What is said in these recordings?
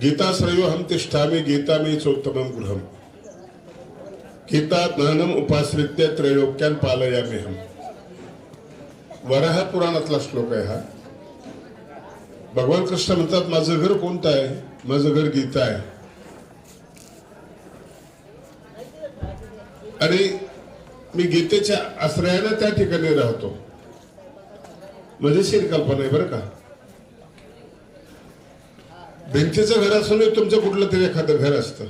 गीता सर्वहम तिष्ठामि गीतामी चोत्तमम गृहम। गीता ज्ञानम उपाश्रित्य त्रैलोक्यान पालयामि हम वराह पुराणातला श्लोक आहे हा। भगवान कृष्ण म्हणतात माझं घर कोणतं आहे? माझं घर गीता आहे. आणि मी गीतेच्या आश्रयाने त्या ठिकाणी राहतो. मजेशीर कल्पना आहे बरं का. भिंतीचं घर असूनही तुमचं कुठलं तरी एखादं घर असतं.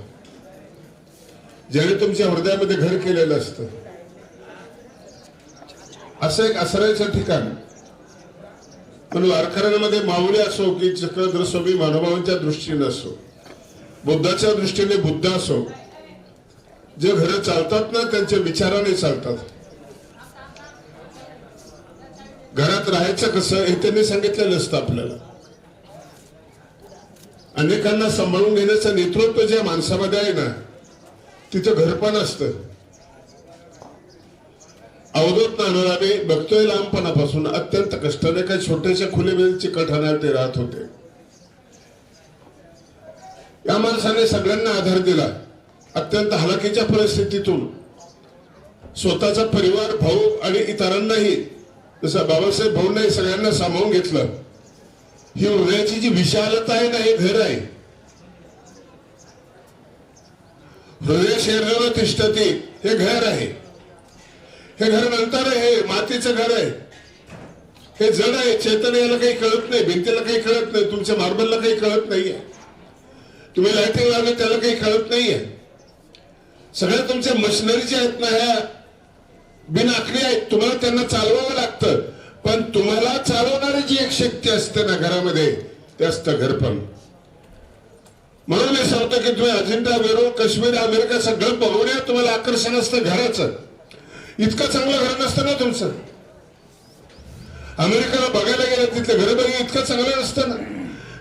ज्याने तुमच्या हृदयामध्ये घर केलेलं असतं. असं एक असरायचं ठिकाण. पण वारकऱ्यांमध्ये माऊली असो की चक्रद्रस्वामी मानवांच्या दृष्टीने असो बुद्धाच्या दृष्टीने बुद्ध असो जे घर चालतात ना त्यांच्या विचाराने चालतात. घरात राहायचं कसं हे त्यांनी सांगितलेलं असतं आपल्याला. अनेकांना सांभाळून घेण्याचं नेतृत्व ज्या माणसामध्ये आहे ना तिथं घरपण असतं. अवधूत नानोराने बघतोय लहानपणापासून अत्यंत कष्टाने काही छोट्याशा खुले चिकट ते राहत होते. या माणसाने सगळ्यांना आधार दिला अत्यंत हलाखीच्या परिस्थितीतून. स्वतःचा परिवार भाऊ आणि इतरांनाही जसं बाबासाहेब भाऊंनाही सगळ्यांना सामावून घेतलं ही हृदयाची जी विशालता आहे ना हे घर आहे. हृदय शरीराला तिष्ठते हे घर आहे. हे घर नंतर आहे हे मातीचं घर आहे. हे जड आहे चैतन्य याला काही कळत नाही भिंतीला काही कळत नाही तुमच्या मार्बलला काही कळत नाहीये. तुम्ही लायटिंग लावले त्याला काही कळत नाहीये. सगळ्या तुमच्या मशिनरी ज्या आहेत ना ह्या बिनाखरी आहेत तुम्हाला त्यांना चालवावं लागतं. पण तुम्हाला चालवणारी जी एक शक्ती असते ना घरामध्ये ते असतं घरपण. म्हणून मी सांगतो की तुम्ही अजिंठा वेरूळ काश्मीर अमेरिका सगळं बघून तुम्हाला आकर्षण असतं घराचं. इतकं चांगलं घर नसतं ना तुमचं. अमेरिकेला बघायला गेलं तिथलं घर बघ इतकं चांगलं नसतं ना.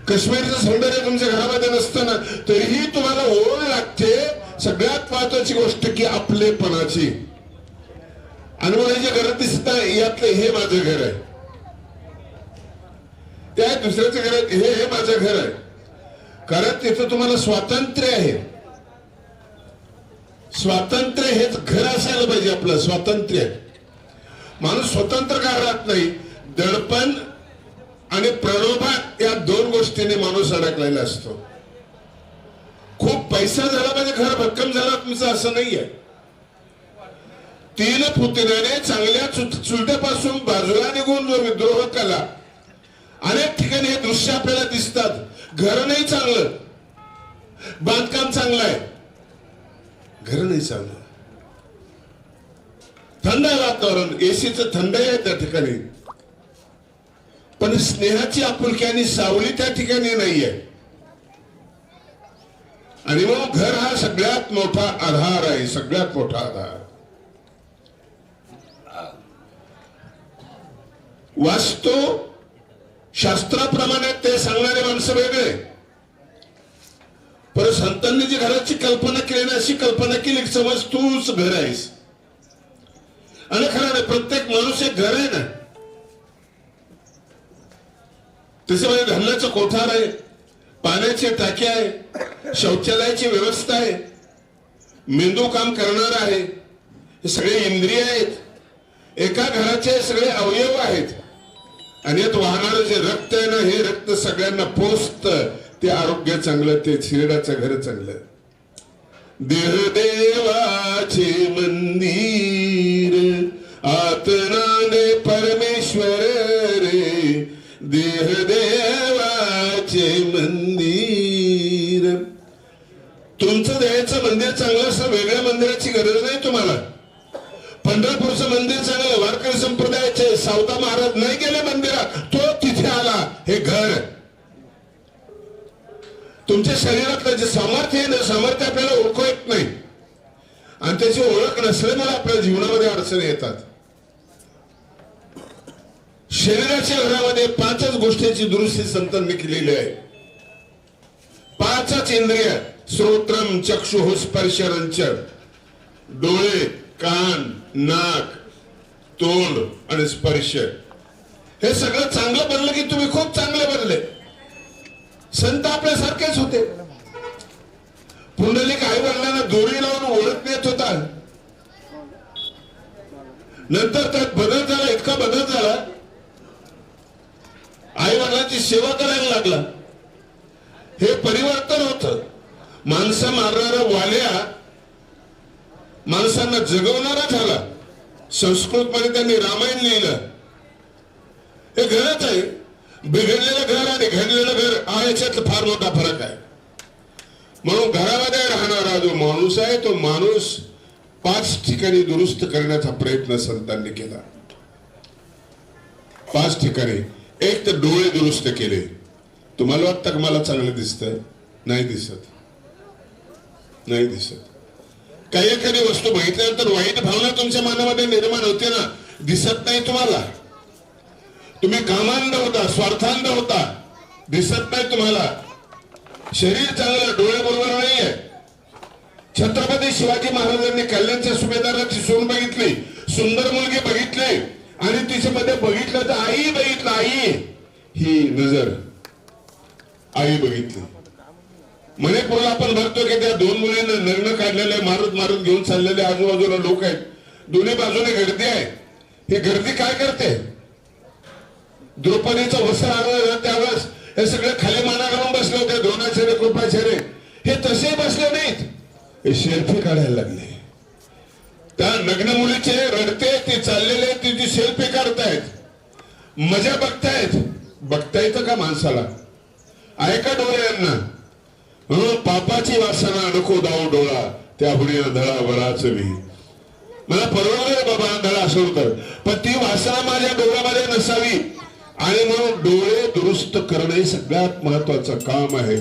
काश्मीरचं सौंदर्य तुमच्या घरामध्ये नसतं ना. तरीही तुम्हाला ओळ लागते सगळ्यात महत्वाची गोष्ट की आपलेपणाची. आणि मला घरात दिसत आहे यातलं हे माझं घर आहे. त्या दुसऱ्याचं घर हे हे माझं घर आहे. कारण तिथं तुम्हाला स्वातंत्र्य आहे. स्वातंत्र्य हेच घर असायला पाहिजे आपलं स्वातंत्र्य. माणूस स्वतंत्र का राहत नाही. दडपण आणि प्रलोभन या दोन गोष्टीने माणूस अडकलेला असतो. खूप पैसा झाला म्हणजे घर भक्कम झाला तुमचं असं नाही आहे तीन पुतण्याने चांगल्या चुलट्यापासून बाजूला निघून जो विद्रोह केला. अनेक ठिकाणी हे दृश्य आपल्याला दिसतात. घर नाही चांगलं. बांधकाम चांगलं आहे. घर नाही चांगलं. थंड आहे वातावरण. एसीच थंड आहे त्या ठिकाणी. पण स्नेहाची आपुलकी आणि सावली त्या ठिकाणी नाहीये. आणि मग घर हा सगळ्यात मोठा आधार आहे. सगळ्यात मोठा आधार. वाचतो शास्त्राप्रमाणे ते सांगणारे माणसं वेगळे. पर संतांनी जी घराची कल्पना केली ना अशी कल्पना केली समज तूच घर आहेस. आणि खरं ना प्रत्येक माणूस एक घर आहे ना. त्याच्यामध्ये म्हणजे धान्याचं कोठार आहे पाण्याची टाकी आहे शौचालयाची व्यवस्था आहे मेंदू काम करणार आहे हे सगळे इंद्रिय आहेत. एका घराचे सगळे अवयव आहेत. आणि यात वाहणारं जे रक्त आहे ना हे रक्त सगळ्यांना पोचत ते आरोग्य चांगलं ते शिरडाचं घर चांगलं. देहदेवाचे मंदिर आतनाने परमेश्वर रे. देहदेवाचे मंदिर. तुमचं देहाचं मंदिर चांगलं असं वेगळ्या मंदिराची गरज नाही तुम्हाला. पंढरपूरचं मंदिर चांगलं वारकरी संप्रदायाचे सावता तुमच्या शरीरातलं जे सामर्थ्य आहे ना सामर्थ्य आपल्याला ओळखू येत नाही. आणि त्याची ओळख नसल्यामुळे आपल्या जीवनामध्ये अडचणी येतात. शरीराच्या घरामध्ये पाचच गोष्टीची दुरुस्ती संतांनी केलेली आहे. पाचच इंद्रिय श्रोत्रम चक्षु स्पर्श डोळे कान नाक तोंड आणि स्पर्श. हे सगळं चांगलं बनलं की तुम्ही खूप चांगले बनले. संत आपल्यासारखेच होते. पुंडलिक आई वडिलांना दोरी लावून ओळख देत होता. नंतर त्यात बदल झाला इतका बदल झाला. आई वडिलांची सेवा करायला लागला. हे परिवर्तन होत. माणसं मारणारा वाल्या माणसांना जगवणारा झाला. संस्कृत मध्ये त्यांनी रामायण लिहिलं. हे घरच आहे. बिघडलेलं घर आणि घडलेलं घर हा याच्यात फार मोठा फरक आहे. म्हणून घरामध्ये राहणारा जो माणूस आहे तो माणूस पाच ठिकाणी दुरुस्त करण्याचा प्रयत्न संतांनी केला. पाच ठिकाणी. एक तर डोळे दुरुस्त केले. तुम्हाला वाटतं का मला चांगलं दिसतंय? नाही दिसत. नाही दिसत. काही एखादी वस्तू बघितल्यानंतर वाईट भावना तुमच्या मनामध्ये निर्माण होते ना? दिसत नाही तुम्हाला. तुम्ही कामांध होता स्वार्थांध होता. दिसत नाही तुम्हाला. शरीर चांगलं डोळे बरोबर नाहीये. छत्रपती शिवाजी महाराजांनी कल्याणच्या सुभेदाराची सून बघितली सुंदर मुलगी बघितली आणि तिच्यामध्ये बघितलं तर आई बघितलं आई. ही नजर आई बघितली. मणिपूरला आपण बघतो की त्या दोन मुलींना लग्न काढलेले मारत मारत घेऊन चाललेले आजूबाजूला लोक आहेत? दोन्ही बाजूने गर्दी आहे. ही गर्दी काय करते? द्रौपदीचं वस्त्र आणलं त्यावेळेस हे सगळे खाली माना घालून बसले होते द्रोणाचार्य कृपाचार्य हे तसे बसले नाहीत. हे सेल्फी काढायला लागले. त्या नग्न मुलीचे रडते ते चाललेले तिची सेल्फी काढतायत मजा बघतायत. बघता येतं का माणसाला? ऐका डोळ्यांना म्हणून पापाची वासना नको दाऊ डोळा त्या पुढे धडा बराच मी. मला परवडलं बाबा धडा असेल तर. पण ती वासना माझ्या डोळ्यामध्ये नसावी. आणि म्हणून डोळे दुरुस्त करणे हे सगळ्यात महत्वाचं काम आहे.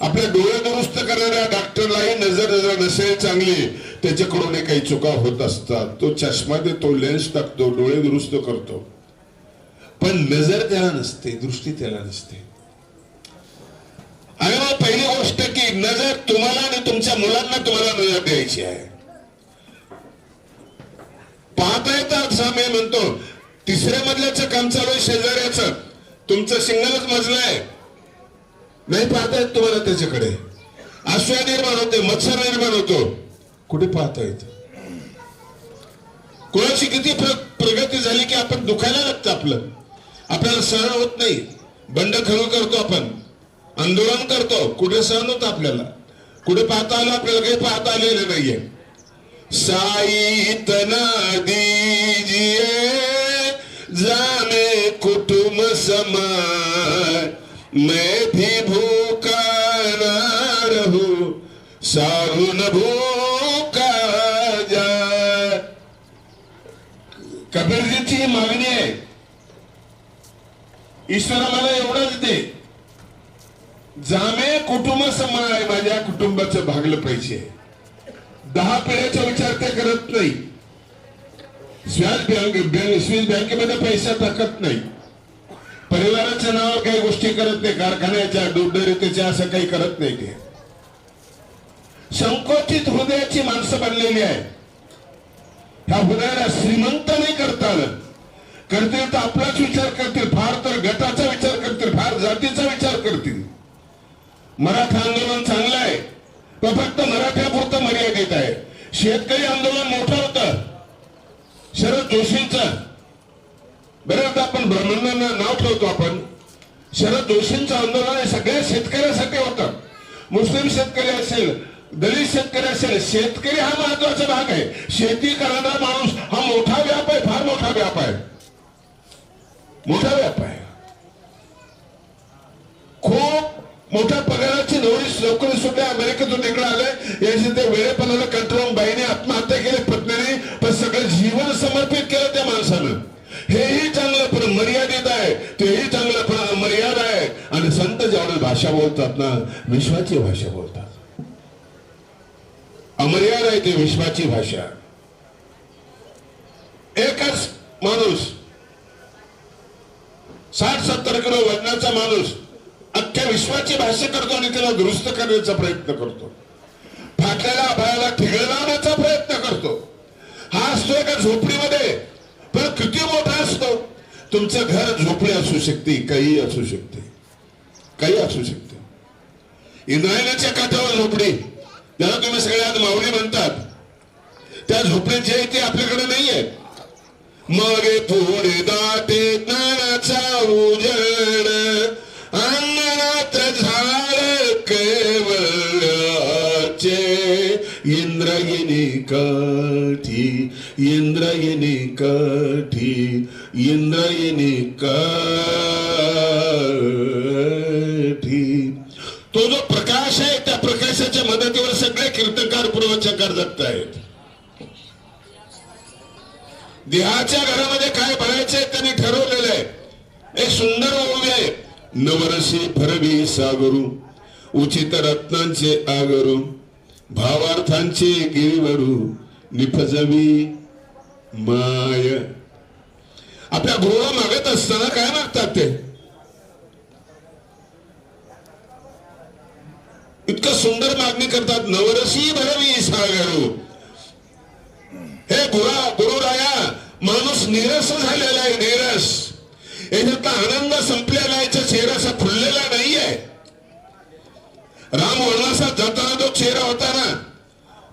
आपल्या डोळे दुरुस्त करणाऱ्या डॉक्टरलाही नजर नजर नसेल चांगली त्याच्याकडून काही चुका होत असतात. तो चष्मा देतो लेन्स टाकतो डोळे दुरुस्त करतो. पण नजर त्याला नसते दृष्टी त्याला नसते. आणि मग पहिली गोष्ट की नजर तुम्हाला आणि तुमच्या मुलांना तुम्हाला नजर द्यायची आहे. पाहता येतात सामे म्हणतो तिसऱ्या मजल्याचं काम चालू आहे शेजाऱ्याचं. तुमचं सिंगलच मजला आहे. नाही पाहता येत तुम्हाला त्याच्याकडे. आश्रय निर्माण होते मत्सर निर्माण होतो. कुठे पाहता येत कोणाची किती प्र- प्रगती झाली की आपण दुखायला लागतं आपलं? आपल्याला सहन होत नाही. बंड बंडखोर करतो आपण. आंदोलन करतो. कुठे सहन होतं आपल्याला? कुठे पाहता आलं? आपल्याला काही पाहता आलेलं नाहीये. साई तना मैं भी भूखा ना रहूं सारून भूखा जाय कबीरजीची मागणी आहे. ईश्वर मला एवढंच दे. जामे कुटुंब समाय माझ्या कुटुंबाचं भागलं पाहिजे. दहा पिढ्याचा विचार ते करत नाही. स्व्याज बँक स्विस बँकेमध्ये पैसा टाकत नाही. परिवाराच्या नावावर काही गोष्टी करत नाही कारखान्याच्या दूधदरितेच्या असं काही करत नाही ते. संकोचित हृदयाची माणसं बनलेली आहे. ह्या हृदयाला श्रीमंत नाही करता आलं. करतील तर आपलाच विचार करतील फार तर गटाचा विचार करतील फार जातीचा विचार करतील. मराठा आंदोलन चांगलं आहे पण फक्त मराठ्यापुरतं मर्यादित आहे. शेतकरी आंदोलन मोठं होतं. शरद जोशींचं बऱ्याचदा आपण ब्राह्मणांना नाव ठेवतो आपण शरद जोशींचं आंदोलन हे सगळ्या शेतकऱ्यासाठी होतं. मुस्लिम शेतकरी असेल दलित शेतकरी असेल शेतकरी हा महत्त्वाचा भाग आहे. शेती करणारा माणूस हा मोठा व्याप आहे फार मोठा व्याप आहे. मोठा व्याप आहे. खूप मोठ्या पगाराची नोटीस नोकरी सुद्धा अमेरिकेतून इकडे आले. याची ते वेळेपणाला कंट्रोल बाईने आत्महत्या केली पत्नीने पण सगळं जीवन समर्पित केलं त्या माणसानं. हेही चांगलं पण मर्यादित आहे तेही चांगलं पण मर्यादा आहे. आणि संत ज्यावेळेस भाषा बोलतात ना विश्वाची भाषा बोलतात. अमर्याद आहे ते विश्वाची भाषा. एकच माणूस साठ सत्तर किलो वजनाचा माणूस अख्ख्या विश्वाची भाषा करतो आणि त्याला दुरुस्त करण्याचा प्रयत्न करतो. फाटलेल्या अभयाला ठिगळ लावण्याचा प्रयत्न करतो. हा असतो एका झोपडीमध्ये किती मोठा असतो? तुमचं घर झोपडी असू शकते काही असू शकते. काही असू शकते. इंद्रायणाच्या काठावर झोपडी. ज्याला तुम्ही सगळ्यात माऊली म्हणतात त्या झोपडीत जे आहे ते आपल्याकडे नाहीये मग पुढे दाटे ज्ञानाचा उजळ अंगणात झाड केवळाचे इंद्रायणी काठी. इंद्रयिनी काठी इंद्रयिनी कठी. तो जो प्रकाश आहे त्या प्रकाशाच्या मदतीवर सगळे कीर्तनकार पूर्वचकार आहेत. देहाच्या घरामध्ये काय भरायचे त्यांनी ठरवलेलं आहे. एक सुंदर ओवी आहे नवरसी भरवी सागरू उचित रत्नांचे आगरू भावार्थांचे गिरीवरू निफजवी माय आपल्या गृह मागत असताना काय मागतात ते इतकं सुंदर मागणी करतात. नवरसी भरवी सागरू. हे गुरा गुरुराया माणूस निरस झालेला आहे निरस. याच्यातला आनंद संपलेला आहे याचा चेहरा असा फुललेला नाहीये. राम वनवासात जाताना जो चेहरा होता ना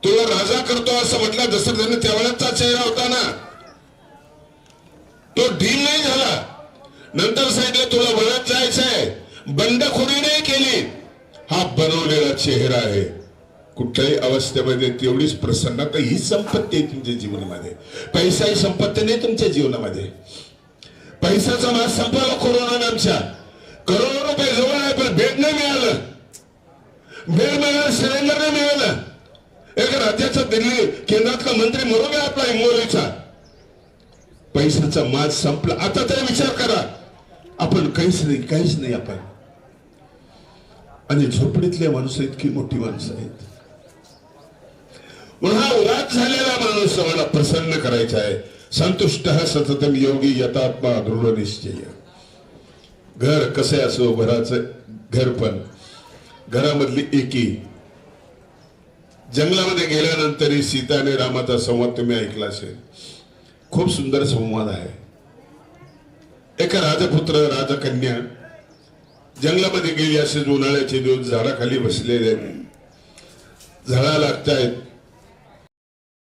तुला राजा करतो असं म्हटलं जसं त्यावेळेचा चेहरा होता ना तो ढील नाही झाला. नंतर सांगितलं तुला वनात जायचंय. बंडखोरी नाही केली. हा बनवलेला चेहरा आहे. कुठल्याही अवस्थेमध्ये तेवढीच प्रसन्नता ही संपत्ती आहे तुमच्या जीवनामध्ये. पैसा ही संपत्ती नाही तुमच्या जीवनामध्ये. पैशाचा मास संपला कोरोना आमच्या. करोडो रुपये जवळ आहे पण भेट नाही मिळालं. भेट मिळालं सिलेंडर नाही मिळालं. एक राज्याचा दिल्ली केंद्रातला मंत्री मरू आपला हिंगोलीचा पैशाचा माल संपला. आता तरी विचार करा. आपण काहीच नाही काहीच नाही आपण. आणि झोपडीतले माणसं इतकी मोठी माणसं आहेत. म्हणून हा उदात झालेला माणूस मला प्रसन्न करायचा आहे. संतुष्ट सततम योगी यथात्मा दृढ निश्चय. घर कसे असो घराचं घर पण. घरामधली एकी जंगलामध्ये गेल्यानंतर सीता आणि रामाचा संवाद तुम्ही ऐकला असेल. खूप सुंदर संवाद आहे. एका राजपुत्र राजकन्या जंगलामध्ये गेली असे उन्हाळ्याचे दिवस झाडाखाली बसलेले. झाडा लागतायत.